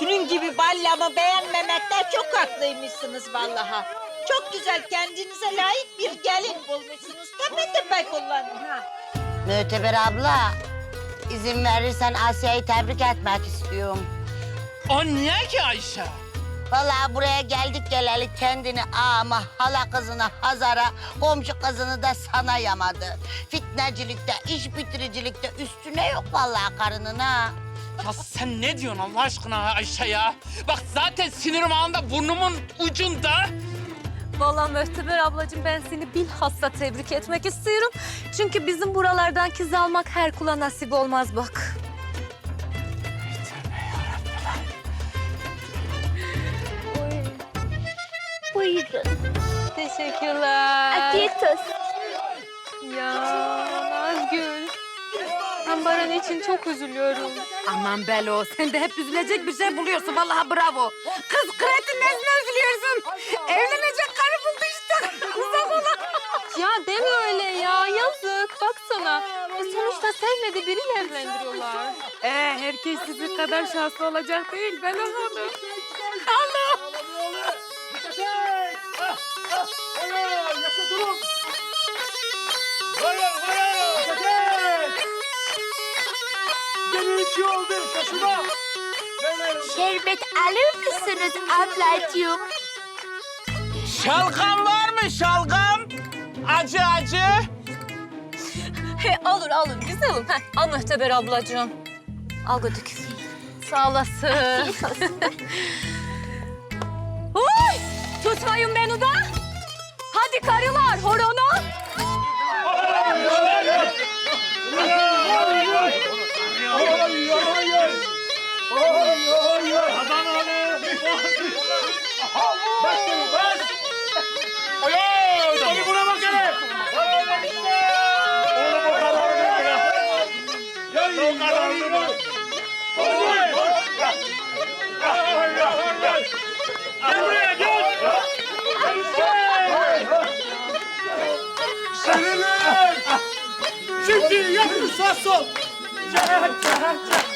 sünün gibi ballamı beğenmemekte çok haklıymışsınız vallahi. Çok güzel kendinize layık bir gelin bulmuşsunuz. Tepe tepe kullanın ha. Möteber abla, izin verirsen Asya'yı tebrik etmek istiyorum. O niye ki Ayşe? Vallahi buraya geldik geleli kendini ama hala kızını Hazar'a, komşu kızını da sana yamadı. Fitnecilikte, iş bitiricilikte üstüne yok vallahi karının ha. Ya sen ne diyorsun Allah aşkına Ayşe ya? Bak zaten sinirim anında burnumun ucunda. Vallahi Möhteber ablacığım ben seni bilhassa tebrik etmek istiyorum. Çünkü bizim buralardan kız almak her kula nasip olmaz bak. Buyurun. Teşekkürler. Afiyet olsun. Ya Nazgül. Ben Baran için çok üzülüyorum. Aman Belo sen de hep üzülecek bir şey buluyorsun vallahi bravo. Kız kreatin nesine üzülüyorsun? Evlenecek karı buldu işte. Uzak ola. Ya deme öyle ya yazık baksana. E sonuçta sevmedi biriyle evlendiriyorlar. Ee, herkes sizin kadar şanslı olacak değil Belo Hanım. Allah. Şerbet alır mısınız ablacığım? Şalgam var mı şalgam? Acı acı. He olur olur güzel olur. Heh, al Möhteber ablacığım. Al götür. Sağ olasın. Uy! Tutmayın beni de. Hadi karılar horona. Sağ sol. Cehet cehet cehet.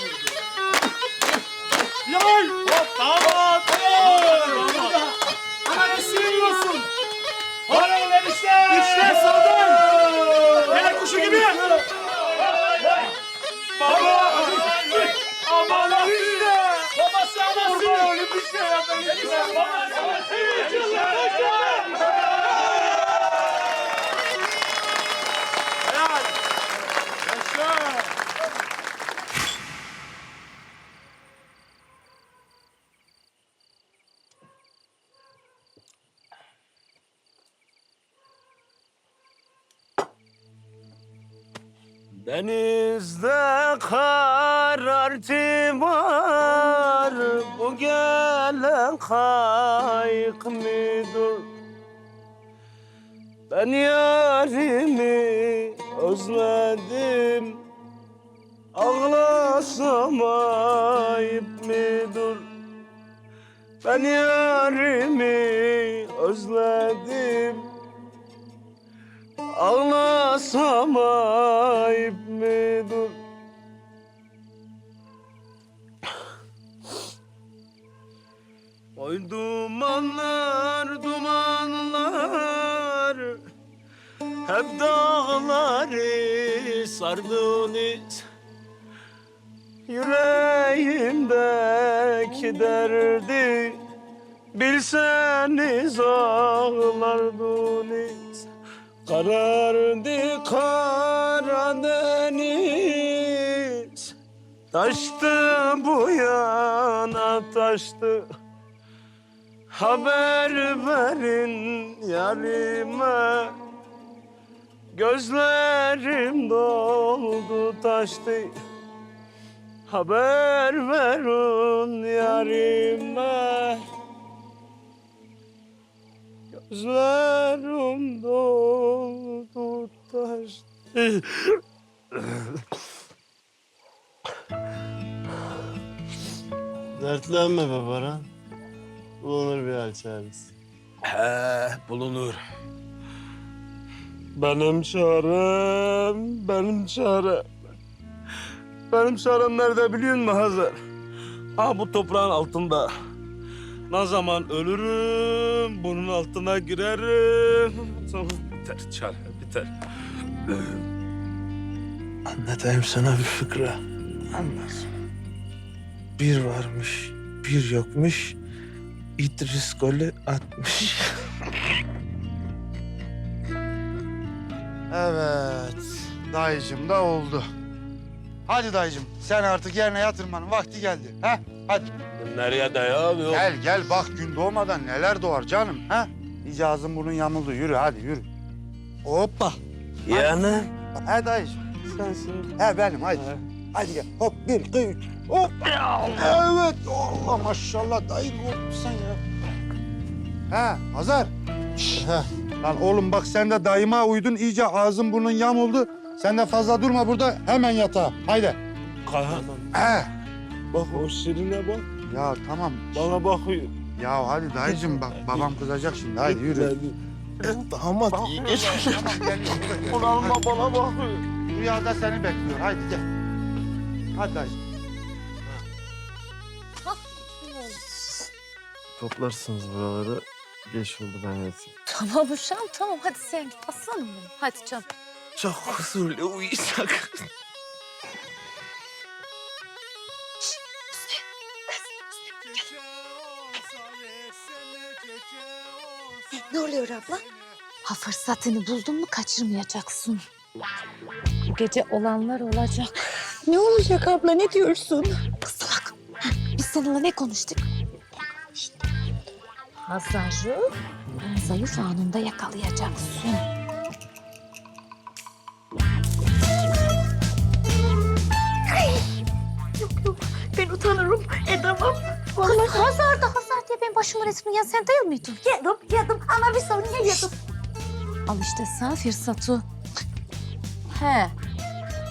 Yay. Tamam. Tamam. Hemen sıyırıyorsun. Horon enişte. İşte sağdan. Denizde karartı var Bu gelen kayık mıdır? Ben yarimi özledim Ağlasam ayıp mıdır? Ben yarimi özledim Ağlasam ayıp mıdır? Oy dumanlar, dumanlar. Hep dağları sardınız Yüreğimdeki derdi Bilseniz ağlardınız Karardı Karadeniz Taştı bu yana taştı. Haber verin yarime Gözlerim doldu taştı. Haber verin yarime Gözlerim doldu taştı Dertlenme be Baran. Bulunur bir hal çaresi. He bulunur. Benim çarem, benim çarem. Benim çarem nerede biliyor musun Hazar? Ha bu toprağın altında. Ne zaman ölürüm, bunun altına girerim. Sonra biter, çare biter. Anlatayım sana bir fıkra. Anlat. Bir varmış, bir yokmuş. İdris golü atmış. Evet. Dayıcım da oldu. Hadi dayıcım sen artık yerine yatırmanın vakti geldi. Ha? Hadi. Nereye dayı yok. Gel gel bak gün doğmadan neler doğar canım. Ha? İyice ağzın burnun yamuldu. Yürü hadi yürü. Hoppa. Yani He dayıcım. sensin. He benim hadi. Hadi gel. Hop bir, iki, üç. Hop. Evet. Allah maşallah dayı ne oldu sen ya? He Hazar. He. Lan oğlum bak sen de dayıma uydun. iyice ağzın burnun yamuldu. Sen de fazla durma burada. Hemen yatağa. Haydi. Kahan. He. Bak o şirine bak. Ya tamam. Bana bakıyor. Ya hadi dayıcım bak babam kızacak şimdi. Haydi yürü. Damat iyi geç. Kulağıma bana bakıyor. Rüyada seni bekliyor. Haydi gel. Hadi dayıcım. Toplarsınız buraları. Geç oldu ben yatayım. Tamam uşağım tamam hadi sen git aslanım benim. Hadi canım. Çok huzurlu uyusak. Ne oluyor abla? Ha fırsatını buldun mu kaçırmayacaksın. Bu gece olanlar olacak. Ne olacak abla ne diyorsun? Kız salak. Biz seninle ne konuştuk? Hazar'ı zayıf anında yakalayacaksın. Başımın resmini ya sen değil miydin? Yedim yedim ama bir ya yedim. Al işte sen fırsatı. He.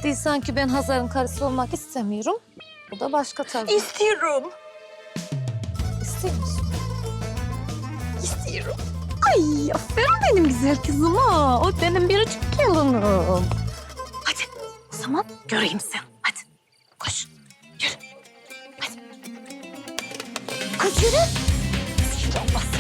Değil sanki ben Hazar'ın karısı olmak istemiyorum. Bu da başka tabii. İstiyorum. İstiyor musun? İstiyorum. Ay aferin benim güzel kızıma. O benim biricik gelinim. Hadi o zaman göreyim sen. Hadi koş. Yürü. Hadi. Kız yürü. Sihir olmaz.